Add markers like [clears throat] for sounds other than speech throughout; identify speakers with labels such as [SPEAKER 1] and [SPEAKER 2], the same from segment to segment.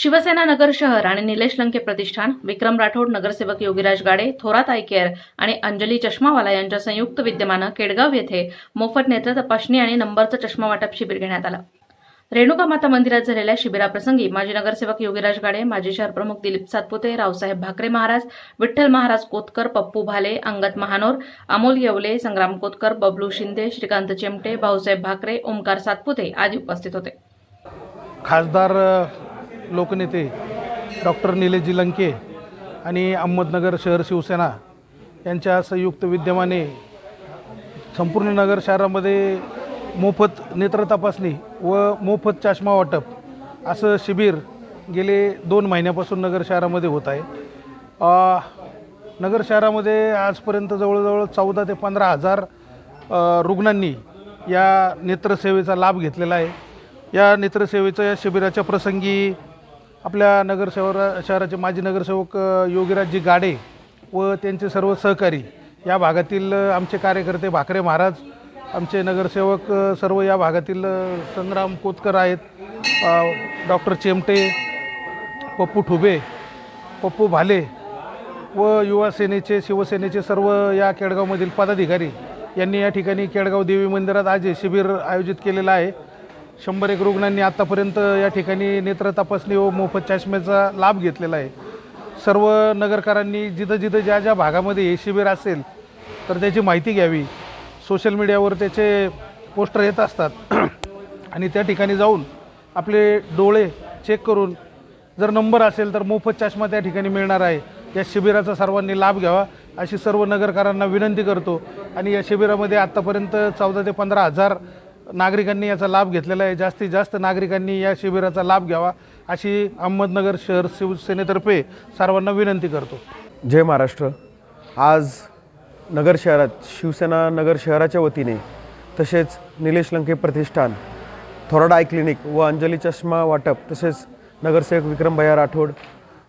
[SPEAKER 1] Shiv Sena Nagar शहर आणि निलेश लंके प्रतिष्ठान विक्रम राठोड नगरसेवक योगीराज गाडे थोरात आय केअर आणि अंजली चष्मावाला यांच्या संयुक्त विद्यमानं केडगाव येथे मोफत नेत्र तपासणी आणि नंबरचं चष्मा वाटप शिबिर घेण्यात आलं. रेणुका माता मंदिरात झालेल्या शिबिराप्रसंगी माजी नगरसेवक योगीराज गाडे माजी शहर प्रमुख दिलीप सातपुते रावसाहेब भाकरे महाराज विठ्ठल महाराज कोतकर पप्पू भाले अंगत महानोर अमोल येवले संग्राम कोतकर बबलू शिंदे श्रीकांत चिमटे भाऊसाहेब भाकरे ओमकार सातपुते आदी उपस्थित होते.
[SPEAKER 2] खासदार लोकनेते डॉक्टर निलेशजी लंके आणि अहमदनगर शहर शिवसेना यांच्या संयुक्त विद्यमाने संपूर्ण नगर शहरामध्ये मोफत नेत्र तपासणी व मोफत चष्मा वाटप असं शिबिर गेले दोन महिन्यापासून नगर शहरामध्ये होत आहे. नगर शहरामध्ये आजपर्यंत जवळजवळ चौदा ते पंधरा हजार रुग्णांनी या नेत्रसेवेचा लाभ घेतलेला आहे. या नेत्रसेवेच्या या शिबिराच्या प्रसंगी आपल्या नगरसेवरा शहराचे माजी नगरसेवक योगीराजजी गाडे व त्यांचे सर्व सहकारी या भागातील आमचे कार्यकर्ते भाकरे महाराज आमचे नगरसेवक सर्व या भागातील संग्राम कोतकर आहेत डॉक्टर चेमटे पप्पू ठुबे पप्पू भाले व युवा सेनेचे शिवसेनेचे सर्व या केडगावमधील पदाधिकारी यांनी या ठिकाणी केडगाव देवी मंदिरात आज शिबिर आयोजित केलेलं आहे. शंभर एक रुग्णांनी आत्तापर्यंत या ठिकाणी नेत्र तपासणी व मोफत चष्म्याचा लाभ घेतलेला आहे. सर्व नगरकरांनी जिथं जिथं ज्या ज्या भागामध्ये हे शिबिर असेल तर त्याची माहिती घ्यावी. सोशल मीडियावर त्याचे पोस्टर येत असतात. [clears throat] आणि त्या ठिकाणी जाऊन आपले डोळे चेक करून जर नंबर असेल तर मोफत चष्मा त्या ठिकाणी मिळणार आहे. या शिबिराचा सर्वांनी लाभ घ्यावा अशी सर्व नगरकरांना विनंती करतो. आणि या शिबिरामध्ये आत्तापर्यंत चौदा ते पंधरा हजार नागरिकांनी याचा लाभ घेतलेला आहे. जास्तीत जास्त नागरिकांनी या शिबिराचा लाभ घ्यावा अशी अहमदनगर शहर शिवसेनेतर्फे सर्वांना विनंती करतो.
[SPEAKER 3] जय महाराष्ट्र. आज नगर शहरात शिवसेना नगर शहराच्या वतीने तसेच निलेश लंके प्रतिष्ठान थोराड आय क्लिनिक व अंजली चष्मा वाटप तसेच नगरसेवक विक्रमभैया राठोड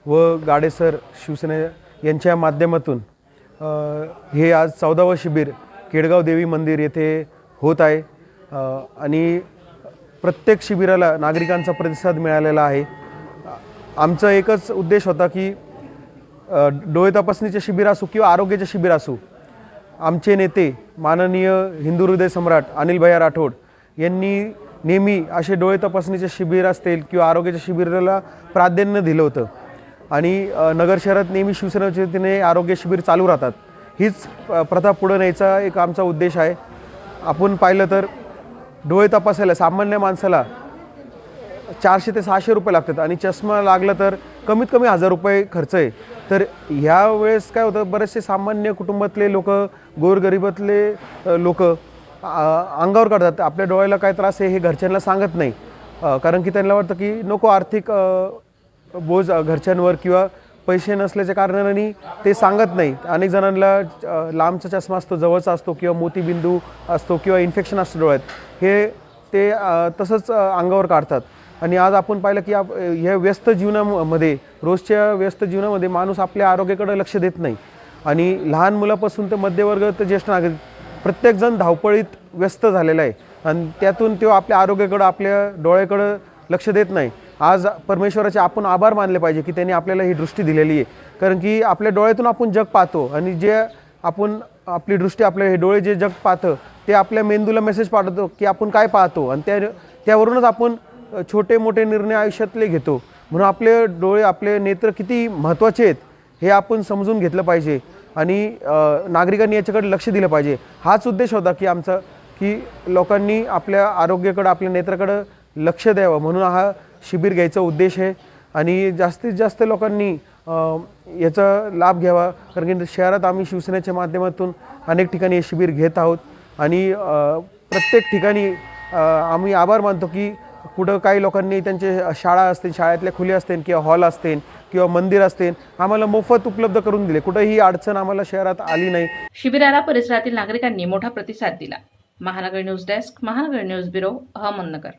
[SPEAKER 3] व गाडेसर शिवसेने यांच्या माध्यमातून हे आज चौदावं शिबिर केडगाव देवी मंदिर येथे होत आहे. आणि प्रत्येक शिबिराला नागरिकांचा प्रतिसाद मिळालेला आहे. आमचा एकच उद्देश होता की डोळे तपासणीचे शिबिर असू किंवा आरोग्याचे शिबिर असू आमचे नेते माननीय हिंदू हृदय सम्राट अनिल भैया राठोड यांनी नेहमी असे डोळे तपासणीचे शिबिर असतील किंवा आरोग्याच्या शिबिराला प्राधान्य दिलं होतं. आणि नगर शहरात नेहमी शिवसेनेच्या वतीने आरोग्य शिबिर चालू राहतात. हीच प्रथा पुढं न्यायचा एक आमचा उद्देश आहे. आपण पाहिलं तर डोळे तपासायला सामान्य माणसाला चारशे ते सहाशे रुपये लागतात आणि चष्मा लागला तर कमीत कमी हजार रुपये खर्च आहे. तर ह्या वेळेस काय होतं बरेचसे सामान्य कुटुंबातले लोक गोरगरिबातले लोक अंगावर काढतात. आपल्या डोळ्याला काय त्रास आहे हे घरच्यांना सांगत नाही. कारण की त्यांना वाटतं की नको आर्थिक बोज घरच्यांवर किंवा पैसे नसल्याच्या कारणाने ते सांगत नाही. अनेक जणांना लांबचा चष्मा असतो जवळचा असतो किंवा मोतीबिंदू असतो किंवा इन्फेक्शन असतं डोळ्यात. हे ते तसंच अंगावर काढतात. आणि आज आपण पाहिलं की आप ह्या व्यस्त जीवनामध्ये रोजच्या व्यस्त जीवनामध्ये माणूस आपल्या आरोग्याकडे लक्ष देत नाही. आणि लहान मुलापासून ते मध्यवर्ग ते ज्येष्ठ नागरिक प्रत्येकजण धावपळीत व्यस्त झालेला आहे. आणि त्यातून तो आपल्या आरोग्याकडं आपल्या डोळ्याकडं लक्ष देत नाही. आज परमेश्वराचे आपण आभार मानले पाहिजे की त्यांनी आपल्याला ही दृष्टी दिलेली आहे. कारण की आपल्या डोळ्यातून आपण जग पाहतो आणि जे आपण आपली दृष्टी आपले हे डोळे जे जग पाहतं ते आपल्या मेंदूला मेसेज पाठवतो की आपण काय पाहतो आणि त्या त्यावरूनच आपण छोटे मोठे निर्णय आयुष्यातले घेतो. म्हणून आपले डोळे आपले नेत्र किती महत्त्वाचे आहेत हे आपण समजून घेतलं पाहिजे आणि नागरिकांनी याच्याकडे लक्ष दिलं पाहिजे. हाच उद्देश होता की आमचा की लोकांनी आपल्या आरोग्याकडं आपल्या नेत्राकडं लक्ष द्यावं. म्हणून हा शिबिर घ्यायचा उद्देश आहे आणि जास्तीत जास्त लोकांनी याचा लाभ घ्यावा. कारण की शहरात आम्ही शिवसेनेच्या माध्यमातून अनेक ठिकाणी हे शिबिर घेत आहोत. आणि प्रत्येक ठिकाणी आम्ही आभार मानतो की कुठं काही लोकांनी त्यांचे शाळा असतील शाळेतल्या खुले असतील किंवा हॉल असतील किंवा मंदिर असतील आम्हाला मोफत उपलब्ध करून दिले. कुठंही अडचण आम्हाला शहरात आली नाही.
[SPEAKER 1] शिबिराला परिसरातील नागरिकांनी मोठा प्रतिसाद दिला. Mahanagar news desk Mahanagar news bureau Ahmednagar.